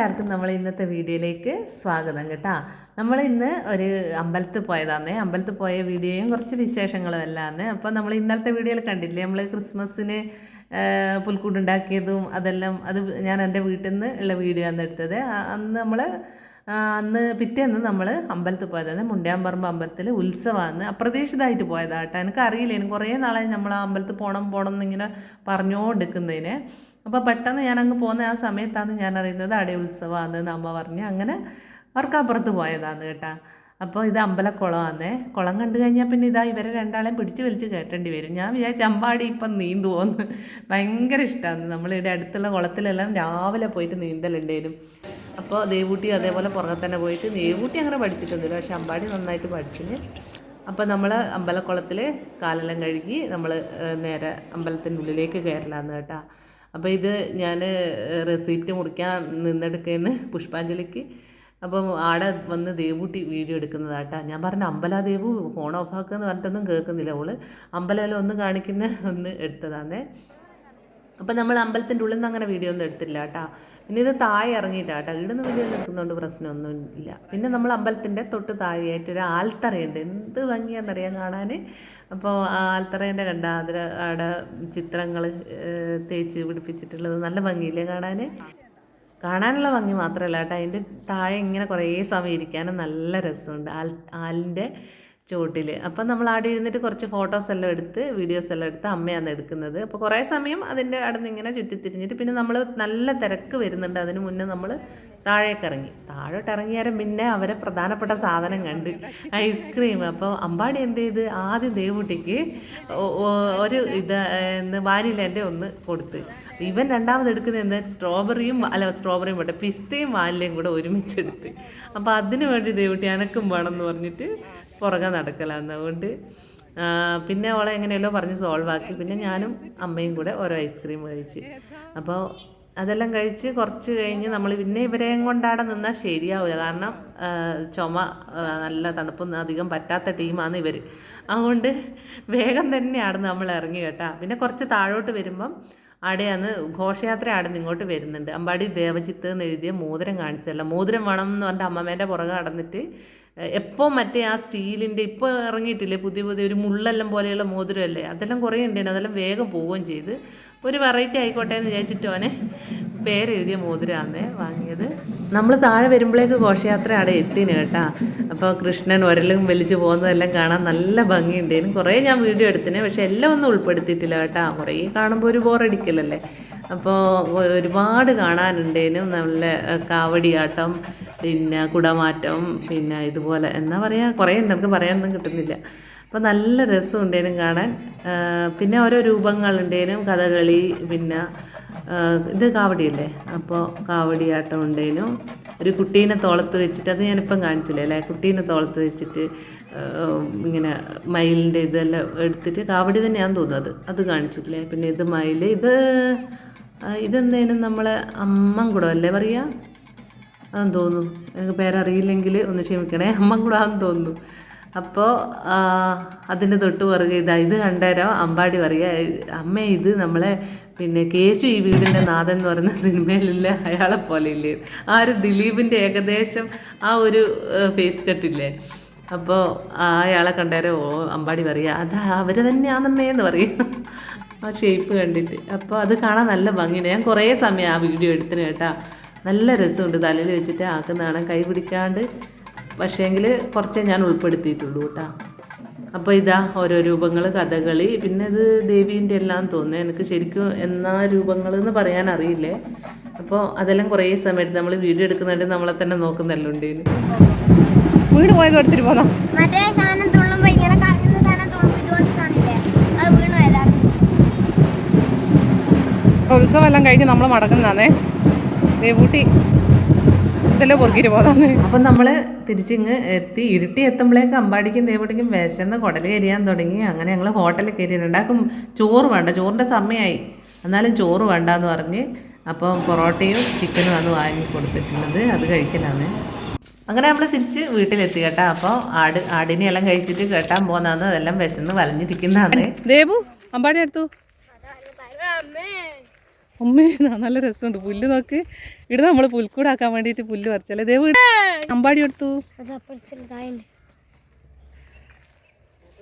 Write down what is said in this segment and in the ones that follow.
എല്ലാവർക്കും നമ്മൾ ഇന്നത്തെ വീഡിയോയിലേക്ക് സ്വാഗതം കേട്ടോ. നമ്മൾ ഇന്ന് ഒരു അമ്പലത്തിൽ പോയതാന്നേ. അമ്പലത്തിൽ പോയ വീഡിയോയും കുറച്ച് വിശേഷങ്ങളും എല്ലാന്ന്. അപ്പോൾ നമ്മൾ ഇന്നലത്തെ വീഡിയോയിൽ കണ്ടില്ലേ? നമ്മൾ ക്രിസ്മസിന് പുൽക്കൂടുണ്ടാക്കിയതും അതെല്ലാം അത് ഞാൻ എന്റെ വീട്ടിൽ നിന്ന് ഉള്ള വീഡിയോ ആണ് എടുത്തത് അന്ന് നമ്മൾ അന്ന് പിറ്റേന്ന് നമ്മൾ അമ്പലത്തിൽ പോയതാണ് മുണ്ടിയാമ്പറമ്പ് അമ്പലത്തിൽ ഉത്സവമാണ് അപ്രതീക്ഷിതമായിട്ട് പോയതാട്ടോ. എനിക്ക് അറിയില്ല എനിക്ക് കുറേ നാളായി നമ്മൾ ആ അമ്പലത്തിൽ പോകണം പോകണം എന്നിങ്ങനെ പറഞ്ഞുകൊണ്ടിരിക്കുന്നതിന്. അപ്പോൾ പെട്ടെന്ന് ഞാൻ അങ്ങ് പോകുന്ന ആ സമയത്താണ് ഞാൻ അറിയുന്നത് അടി ഉത്സവമാണ് അമ്മ പറഞ്ഞ് അങ്ങനെ അവർക്ക് അപ്പുറത്ത് പോയതാണ് കേട്ടാ. അപ്പോൾ ഇത് അമ്പലക്കുളമാണേ കുളം കണ്ടു കഴിഞ്ഞാൽ പിന്നെ ഇതാ ഇവരെ രണ്ടാളെയും പിടിച്ച് വലിച്ച് കയറ്റേണ്ടി വരും. ഞാൻ വിചാരിച്ചു അമ്പാടി ഇപ്പം നീന്തുമോന്ന് ഭയങ്കര ഇഷ്ടമാണ് നമ്മളിവിടെ അടുത്തുള്ള കുളത്തിലെല്ലാം രാവിലെ പോയിട്ട് നീന്തലുണ്ടായിരുന്നു അപ്പോൾ ദേവൂട്ടി അതേപോലെ പുറകെ തന്നെ പോയിട്ട് ദേവൂട്ടി അങ്ങനെ പഠിച്ചിട്ടൊന്നുമില്ല. പക്ഷെ അമ്പാടി നന്നായിട്ട് പഠിച്ചിന്. അപ്പോൾ നമ്മൾ അമ്പലക്കുളത്തിൽ കാലെല്ലാം കഴുകി നമ്മൾ നേരെ അമ്പലത്തിന്റെ ഉള്ളിലേക്ക് കയറലാന്ന് കേട്ടോ. അപ്പോൾ ഇത് ഞാൻ റെസിപ്റ്റ് മുറിക്കാൻ നിന്നെടുക്കുന്ന പുഷ്പാഞ്ജലിക്ക്. അപ്പം ആടെ വന്ന് ദേവൂട്ടി വീഡിയോ എടുക്കുന്നതാട്ടാ. ഞാൻ പറഞ്ഞ അമ്പല ദേവു ഫോൺ ഓഫ് ആക്കുമെന്ന് പറഞ്ഞിട്ടൊന്നും കേൾക്കുന്നില്ല അവൾ അമ്പലയിൽ ഒന്ന് കാണിക്കുന്ന ഒന്ന് എടുത്തതാന്നേ. അപ്പം നമ്മൾ അമ്പലത്തിന്റെ ഉള്ളിൽ നിന്ന് അങ്ങനെ വീഡിയോ ഒന്നും എടുത്തില്ല കേട്ടോ പിന്നെ ഇത് താഴെ ഇവിടെ നിന്ന് വലിയ നിൽക്കുന്നതുകൊണ്ട് പ്രശ്നമൊന്നും ഇല്ല. പിന്നെ നമ്മൾ അമ്പലത്തിന്റെ തൊട്ട് താഴെയായിട്ട് ഒരു ആൽത്തറയുണ്ട്. എന്ത് ഭംഗിയാണെന്നറിയാൻ കാണാൻ അപ്പോൾ ആൽത്തറേന്റെ കണ്ട അതിൽ അവിടെ ചിത്രങ്ങൾ തേച്ച് പിടിപ്പിച്ചിട്ടുള്ളത് നല്ല ഭംഗിയില്ലേ കാണാൻ കാണാനുള്ള ഭംഗി മാത്രമല്ല കേട്ടോ. അതിന്റെ താഴെ ഇങ്ങനെ കുറേ സമയം ഇരിക്കാനും നല്ല രസമുണ്ട്. ആൽ ആലിന്റെ ചോട്ടിൽ അപ്പം നമ്മൾ അവിടെ ഇരുന്നിട്ട് കുറച്ച് ഫോട്ടോസ് എല്ലാം എടുത്ത് വീഡിയോസ് എല്ലാം എടുത്ത് അമ്മയാണ് എടുക്കുന്നത്. അപ്പോൾ കുറേ സമയം അതിന്റെ അവിടെ നിന്ന് ഇങ്ങനെ ചുറ്റിത്തിരിഞ്ഞിട്ട് പിന്നെ നമ്മൾ നല്ല തിരക്ക് വരുന്നുണ്ട്. അതിന് മുന്നേ നമ്മൾ താഴേക്ക് ഇറങ്ങി. താഴോട്ട് ഇറങ്ങിയാലും പിന്നെ അവരെ പ്രധാനപ്പെട്ട സാധനം കണ്ട് ഐസ്ക്രീം അപ്പോൾ അമ്പാടി എന്ത് ചെയ്ത്? ആദ്യം ദേവുട്ടിക്ക് ഒരു ഇത് വാനിലേന്റെ ഒന്ന് കൊടുത്ത്. ഇവൻ രണ്ടാമത് എടുക്കുന്നത് എന്താ? സ്ട്രോബെറിയും അല്ല സ്ട്രോബെറിയും പോട്ടെ പിസ്തയും വാനിലയും കൂടെ ഒരുമിച്ചെടുത്ത്. അപ്പോൾ അതിന് വേണ്ടി ദേവുട്ടി അനക്കും വേണം എന്ന് പറഞ്ഞിട്ട് പുറകെ നടക്കലാന്ന് അതുകൊണ്ട് പിന്നെ അവളെ എങ്ങനെയല്ലോ പറഞ്ഞ് സോൾവ് ആക്കി. പിന്നെ ഞാനും അമ്മയും കൂടെ ഓരോ ഐസ്ക്രീം കഴിച്ച്. അപ്പോൾ അതെല്ലാം കഴിച്ച് കുറച്ച് കഴിഞ്ഞ് നമ്മൾ പിന്നെ ഇവരെയും കൊണ്ടാടെ നിന്നാൽ ശരിയാവില്ല കാരണം ചുമ നല്ല തണുപ്പൊന്നും അധികം പറ്റാത്ത ടീമാണ് ഇവർ അതുകൊണ്ട് വേഗം തന്നെയാണ് നമ്മൾ ഇറങ്ങി കേട്ടാ. പിന്നെ കുറച്ച് താഴോട്ട് വരുമ്പം അവിടെയാണ് ഘോഷയാത്ര അവിടെ നിന്ന് ഇങ്ങോട്ട് വരുന്നുണ്ട്. അമ്പാടി ദേവജിത്ത് എന്ന് എഴുതിയ മോതിരം കാണിച്ചല്ല മോതിരം വേണം എന്ന് പറഞ്ഞിട്ട് അമ്മമ്മേന്റെ പുറകെ നടന്നിട്ട് എപ്പോൾ മറ്റേ ആ സ്റ്റീലിന്റെ ഇപ്പോൾ ഇറങ്ങിയിട്ടില്ലേ പുതിയ പുതിയ ഒരു മുള്ളെല്ലാം പോലെയുള്ള മോതിരമല്ലേ? അതെല്ലാം കുറേ ഉണ്ടായിരുന്നു അതെല്ലാം വേഗം പോവുകയും ചെയ്ത്. ഒരു വെറൈറ്റി ആയിക്കോട്ടെ എന്ന് വിചാരിച്ചിട്ട് അവനെ പേരെഴുതിയ മോതിരമാണ് വാങ്ങിയത്. നമ്മൾ താഴെ വരുമ്പോഴേക്ക് ഘോഷയാത്ര അവിടെ എത്തിന് കേട്ടാ. അപ്പോൾ കൃഷ്ണൻ ഒരലും വലിച്ചു പോകുന്നതെല്ലാം കാണാൻ നല്ല ഭംഗിയുണ്ടായിരുന്നു കുറേ ഞാൻ വീഡിയോ എടുത്തിന് പക്ഷേ എല്ലാം ഒന്നും ഉൾപ്പെടുത്തിയിട്ടില്ല കേട്ടാ. കുറേ കാണുമ്പോൾ ഒരു ബോറടിക്കലല്ലേ അപ്പോൾ ഒരുപാട് കാണാനുണ്ടേനും. നല്ല കാവടിയാട്ടം പിന്നെ കുടമാറ്റം പിന്നെ ഇതുപോലെ എന്നാ പറയുക കുറേ ഉണ്ട് നമുക്ക് പറയാനൊന്നും കിട്ടുന്നില്ല. അപ്പോൾ നല്ല രസമുണ്ടേനും കാണാൻ. പിന്നെ ഓരോ രൂപങ്ങളുണ്ടേനും കഥകളി പിന്നെ ഇത് കാവടിയല്ലേ? അപ്പോൾ കാവടിയാട്ടം ഉണ്ടേനും. ഒരു കുട്ടീനെ തോളത്ത് വെച്ചിട്ട് അത് ഞാനിപ്പം കാണിച്ചില്ലേ അല്ലേ? കുട്ടീനെ തോളത്ത് വെച്ചിട്ട് ഇങ്ങനെ മയിലിന്റെ ഇതെല്ലാം എടുത്തിട്ട് കാവടി തന്നെയാണെന്ന് തോന്നുന്നത് അത്. കാണിച്ചിട്ടില്ലേ? പിന്നെ ഇത് മയിൽ ഇത് ഇതെന്തേനും നമ്മളെ അമ്മൻകുടം അല്ലേ പറയുക അതെന്ന് തോന്നുന്നു. എനിക്ക് പേരറിയില്ലെങ്കിൽ ഒന്ന് ക്ഷമിക്കണേ. അമ്മൻകുടാന്ന് തോന്നുന്നു. അപ്പോൾ അതിന്റെ തൊട്ട് പുറകെ ഇതാ ഇത് കണ്ടേരോ? അമ്പാടി പറയുക അമ്മ ഇത് നമ്മളെ പിന്നെ കേശു ഈ വീടിന്റെ നാഥൻ എന്ന് പറയുന്ന സിനിമയിലില്ല. അയാളെ പോലെ ഇല്ലേ? ആ ഒരു ദിലീപിന്റെ ഏകദേശം ആ ഒരു ഫേസ് കട്ടില്ലേ അപ്പോൾ അയാളെ കണ്ടേരോ? ഓ അമ്പാടി പറയുക അതാ അവർ തന്നെയാണെന്നമ്മേ എന്ന് പറയും. ആ ഷേപ്പ് കണ്ടിട്ട്. അപ്പോൾ അത് കാണാൻ നല്ല ഭംഗിയാണ് ഞാൻ കുറേ സമയം ആ വീഡിയോ എടുത്തിന് കേട്ടാ. നല്ല രസമുണ്ട്. തലയിൽ വെച്ചിട്ട് ആക്കുന്നതാണ് കൈ പിടിക്കാണ്ട്. പക്ഷേങ്കിൽ കുറച്ചേ ഞാൻ ഉൾപ്പെടുത്തിയിട്ടുള്ളൂ കേട്ടാ അപ്പോൾ ഇതാ ഓരോ രൂപങ്ങൾ കഥകളി. പിന്നെ ഇത് ദേവീന്റെ എല്ലാം തോന്നുന്നു. എനിക്ക് ശരിക്കും എന്നാ രൂപങ്ങൾ എന്ന് പറയാൻ അറിയില്ലേ. അപ്പോൾ അതെല്ലാം കുറേ സമയത്ത് നമ്മൾ വീഡിയോ എടുക്കുന്നുണ്ട് നമ്മളെ തന്നെ നോക്കുന്നല്ലോ ഉണ്ട് വീട് പോയത് എടുത്തിട്ട് പോന്നോ? മറ്റേ സാധനം ഇങ്ങനെ ഉത്സവം എല്ലാം കഴിഞ്ഞ് നമ്മൾ മടങ്ങുന്നതാണേ. ദേവൂട്ടി ഇതെല്ലാം പൊറുക്കിട്ട് പോകാന്ന്. അപ്പം നമ്മൾ തിരിച്ചിങ്ങ് എത്തി. ഇരുട്ടി എത്തുമ്പോഴേക്ക് അമ്പാടിക്കും ദേവടിക്കും വിശന്ന് കുടൽ കരിയാൻ തുടങ്ങി. അങ്ങനെ ഞങ്ങൾ ഹോട്ടലിൽ കയറി ഉണ്ടാക്കും ചോറ് വേണ്ട. ചോറിന്റെ സമയമായി എന്നാലും ചോറ് വേണ്ട എന്ന് പറഞ്ഞ് അപ്പം പൊറോട്ടയും ചിക്കനും ആണ് വാങ്ങി കൊടുത്തിട്ടുള്ളത് അത് കഴിക്കലാണ്. അങ്ങനെ നമ്മൾ തിരിച്ച് വീട്ടിലെത്തി കേട്ടാ. അപ്പോൾ ആട് ആടിനെ എല്ലാം കഴിച്ചിട്ട് കേട്ടാൻ പോകുന്നതാണ് അതെല്ലാം വിശന്ന് വലഞ്ഞിരിക്കുന്നതാണ്. ദേവു അമ്പാടി എടുത്തു ഉമ്മേ ന- നല്ല രസമുണ്ട്. പുല്ല് നോക്ക്. ഇവിടെ നമ്മൾ പുൽക്കൂടാക്കാൻ വേണ്ടിയിട്ട് പുല്ല് പറിച്ചല്ലേ? ദേവ് അമ്പാടി എടുത്തു.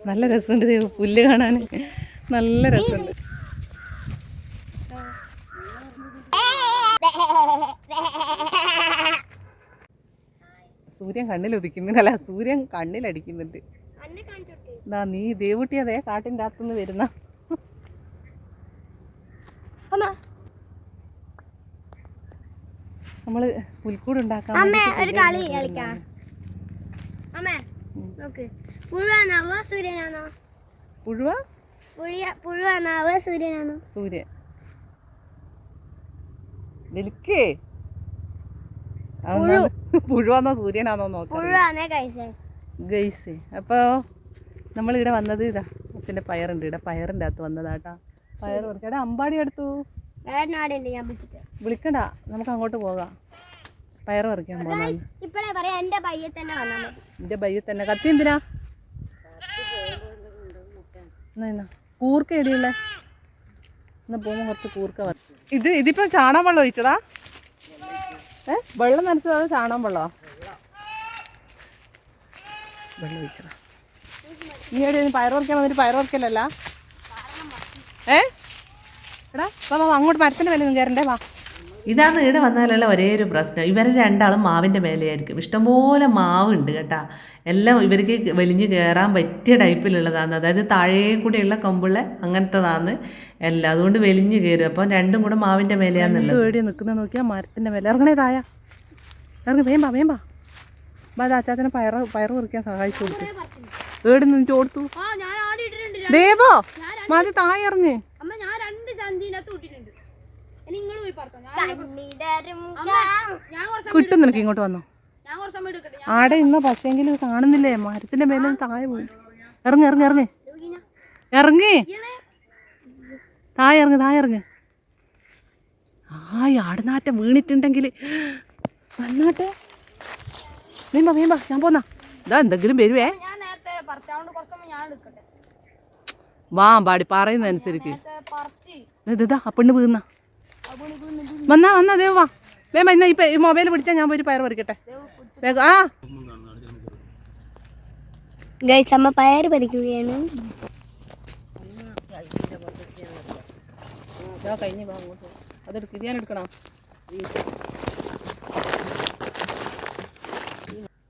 നല്ല രസമുണ്ട് ദേവ് പുല്ല് കാണാൻ. നല്ല രസമുണ്ട്. സൂര്യൻ കണ്ണിൽ ഉദിക്കുന്നില്ല സൂര്യൻ കണ്ണിലടിക്കുന്നുണ്ട്. എന്താ നീ ദേവുട്ടി അതെ കാട്ടിന്റെ അകത്തുനിന്ന് വരുന്ന. അമ്മ നമ്മൾ പുൽക്കൂട് ഉണ്ടാക്കാൻ ഒരു കളി കളിക്കാം. അമ്മ നോക്ക്. പുഴുവാനാവോ സൂര്യനാണോ? പുഴുവ? സൂര്യനാണോ? സൂര്യൻ? പുഴുവാന്നോ സൂര്യനാണോ നോക്കാം. ഗൈസ്. അപ്പോൾ നമ്മളിവിടെ വന്നത് ഇതാ അച്ഛന്റെ പയറുണ്ട്. ഇവിടെ പയറിന്റെ അകത്ത് വന്നതാട്ടാ പയർ പറിക്കടാ അമ്പാടി എടുത്തു. വിളിക്കണ്ട നമുക്ക് അങ്ങോട്ട് പോകാം. പയർ പറിക്കാൻ പോകാം ഇപ്പഴേ പറയാം പയ്യെ തന്നെ വന്നാൽ മതി. എന്റെ തന്നെ. കത്തി എന്തിനാ. കൂർക്ക എടിയുള്ള എന്നാ പോകുമ്പോൾ കുറച്ച് കൂർക്ക വറ ഇത് ഇതിപ്പോ ചാണകം വെള്ളം ഒഴിച്ചതാ? ഏ? വെള്ളം നനച്ചതാ ചാണകം വെള്ളോ വെള്ളം ഒഴിച്ചതാ. നീ എവിടെ പയർ പറിക്കാൻ വന്നിട്ട് പയർ പറിക്കലല്ല? ഏ? എടാ വാ വാ, അങ്ങോട്ട് മരത്തിന്റെ മേലെ കയറണ്ടേ വാ. ഇതാണ് ഇവിടെ വന്നാലുള്ള ഒരേ ഒരു പ്രശ്നം. ഇവരെ രണ്ടാളും മാവിന്റെ മേലെയായിരിക്കും. ഇഷ്ടംപോലെ ഉണ്ട് കേട്ടാ. എല്ലാം ഇവർക്ക് വലിഞ്ഞ് കയറാൻ പറ്റിയ ടൈപ്പിലുള്ളതാണ് അതായത് താഴേ കൂടെയുള്ള കമ്പുള്ള അങ്ങനത്തതാണ് എല്ലാം. അതുകൊണ്ട് വലിഞ്ഞ് കയറും അപ്പം രണ്ടും കൂടെ മാവിന്റെ മേലെയാണെന്നുള്ളത് നിൽക്കുന്ന നോക്കിയാൽ മരത്തിന്റെ മേലെ. ഇറങ്ങണേ തായ. ഇറങ്ങി വേമ്പാ വേമ്പാ ബാ അച്ചാച്ചനെ പയറ് പയറ് പറിക്കാൻ സഹായിച്ചു കൊടുത്തു ഏടി നിന്നിട്ട് കൊടുത്തു ദേവോ മതി തായ ഇറങ്ങ്. കിട്ടും നിനക്ക് ഇങ്ങോട്ട് വന്നോ? ആടെ ഇന്ന് പക്ഷേങ്കിൽ കാണുന്നില്ലേ? മരത്തിന്റെ മേലെ താഴെ പോയി. ഇറങ്ങി ഇറങ്ങി ഇറങ്ങി. ഇറങ്ങി. താഴെ ഇറങ്ങി താഴെ ഇറങ്ങി. ആ ആടുന്നാറ്റം വീണിട്ടുണ്ടെങ്കിൽ വന്നാട്ടെ. വീമ്പാ വീമ്പാ ഞാൻ പോന്നാ. ഇതാ എന്തെങ്കിലും വരുവേ. ഞാൻ നേരത്തെ ഇത് ആ പെണ്ണ് വീന്ന വന്നാ വന്നാ ദേവ് വാ. വേമ്പ ഇന്നാ ഇപ്പൊ മൊബൈൽ പിടിച്ചാൽ ഞാൻ പോയിട്ട് പയർ പറിക്കട്ടെ. വേഗം ആ. ഗൈസ് അമ്മ പയർ പറിക്കുകയാണ്. കഴിഞ്ഞ് അതെടുക്ക് ഞാൻ എടുക്കണോ?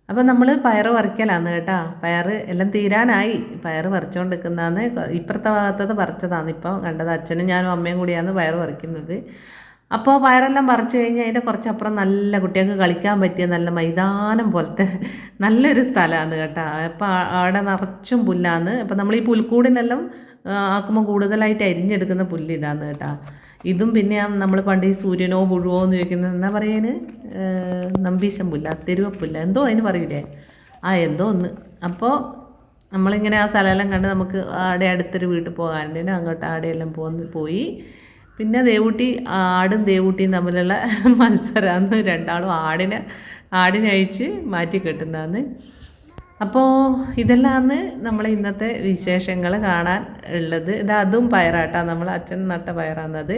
അപ്പം നമ്മൾ പയറ് പറിക്കലാന്ന് കേട്ടോ. പയറ് എല്ലാം തീരാനായി. പയറ് പറിച്ചുകൊണ്ട് നിൽക്കുന്നതാണ് ഇപ്പുറത്തെ ഭാഗത്തത് പറിച്ചതാണ് ഇപ്പോൾ കണ്ടത്. അച്ഛനും ഞാനും അമ്മയും കൂടിയാണ് പയറ് പറിക്കുന്നത്. അപ്പോൾ പയറെല്ലാം പറിച്ചു കഴിഞ്ഞാൽ അതിന്റെ കുറച്ചപ്പുറം നല്ല കുട്ടികൾക്ക് കളിക്കാൻ പറ്റിയ നല്ല മൈതാനം പോലത്തെ നല്ലൊരു സ്ഥലമാണ് കേട്ടോ. അപ്പോൾ അവിടെ നിറച്ചും പുല്ലാണ് അപ്പോൾ നമ്മൾ ഈ പുൽക്കൂടിനെല്ലാം ആക്കുമ്പോൾ കൂടുതലായിട്ട് അരിഞ്ഞെടുക്കുന്ന പുല്ല് ഇതാണ് കേട്ടോ. ഇതും പിന്നെ നമ്മൾ പണ്ട് ഈ സൂര്യനോ പുഴുവോ എന്ന് ചോദിക്കുന്നത് എന്താ പറയാന് നമ്പീശമ്പുല്ല തെരുവപ്പുല്ല എന്തോ അതിന് പറയൂലേ? ആ എന്തോ ഒന്ന്. അപ്പോൾ നമ്മളിങ്ങനെ ആ സ്ഥലമെല്ലാം കണ്ട് നമുക്ക് ആടെ അടുത്തൊരു വീട്ടിൽ പോകാനുണ്ട് അങ്ങോട്ട് ആടെയെല്ലാം പോന്ന് പോയി. പിന്നെ ദേവൂട്ടി ആടും ദേവൂട്ടിയും തമ്മിലുള്ള മത്സരമാണ് രണ്ടാളും ആടിനെ ആടിനെ അഴിച്ച് മാറ്റി കെട്ടുന്നതാണ്. അപ്പോൾ ഇതെല്ലാമാണ് നമ്മൾ ഇന്നത്തെ വിശേഷങ്ങൾ കാണാൻ ഉള്ളത്. ഇത് അതും പയറാട്ടാണ് നമ്മൾ അച്ഛൻ നട്ട പയറാണത്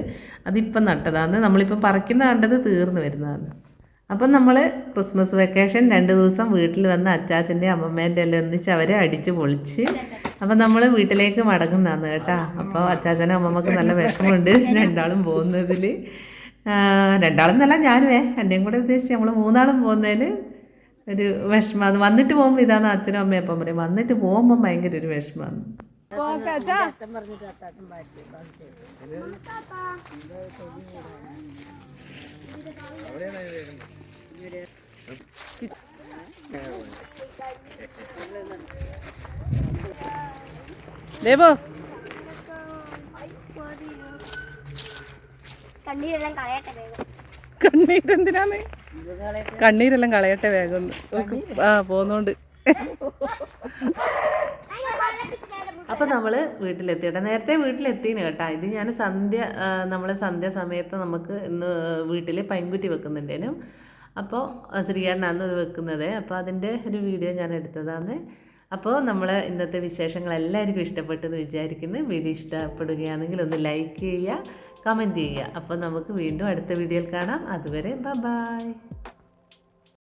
അതിപ്പം നട്ടതാണ് നമ്മളിപ്പം പറിക്കുന്ന കണ്ടത് തീർന്നു വരുന്നതാണ് അപ്പം നമ്മൾ ക്രിസ്മസ് വെക്കേഷൻ രണ്ട് ദിവസം വീട്ടിൽ വന്ന് അച്ചാച്ചന്റെ അമ്മമ്മേന്റെ എല്ലാം ഒന്നിച്ച് അവരെ അടിച്ച് പൊളിച്ച് അപ്പം നമ്മൾ വീട്ടിലേക്ക് മടങ്ങുന്നതാണ് കേട്ടോ. അപ്പോൾ അച്ചാച്ചനും അമ്മമ്മക്ക് നല്ല വിഷമമുണ്ട് രണ്ടാളും പോകുന്നതിൽ രണ്ടാളും എന്നല്ല ഞാനുവേ. എന്റെയും കൂടെ ഉദ്ദേശിച്ച് നമ്മൾ മൂന്നാളും പോകുന്നതിൽ ഒരു വിഷമമാണ് വന്നിട്ട് പോകുമ്പോൾ ഇതാണ് അച്ഛനും അമ്മയും അപ്പം പറയും. വന്നിട്ട് പോകുമ്പോൾ ഭയങ്കര ഒരു വിഷമമാണ് ദേവോ? കണ്ണീരെല്ലാം കളയട്ടെ വേഗം കണ്ണീരെന്തിനാണ് കണ്ണീരെല്ലാം കളയട്ടെ വേഗം. ആ പോന്നോണ്ട്. അപ്പോൾ നമ്മൾ വീട്ടിലെത്തിയിട്ട് നേരത്തെ വീട്ടിലെത്തിന് കേട്ടാ. ഇത് ഞാൻ സന്ധ്യ നമ്മൾ സന്ധ്യ സമയത്ത് നമുക്ക് ഇന്ന് വീട്ടിൽ പൈൻകുറ്റി വെക്കുന്നുണ്ടേനും. അപ്പോൾ ശ്രീകണ്ഠാണ് ഇത് വെക്കുന്നത്. അപ്പോൾ അതിന്റെ ഒരു വീഡിയോ ഞാൻ എടുത്തതാണ് അപ്പോൾ നമ്മൾ ഇന്നത്തെ വിശേഷങ്ങൾ എല്ലാവർക്കും ഇഷ്ടപ്പെട്ടെന്ന് വിചാരിക്കുന്നു. വീഡിയോ ഇഷ്ടപ്പെടുകയാണെങ്കിൽ ഒന്ന് ലൈക്ക് ചെയ്യുക. കമന്റ് ചെയ്യുക. അപ്പോൾ നമുക്ക് വീണ്ടും അടുത്ത വീഡിയോയിൽ കാണാം. അതുവരെ ബ ബായ്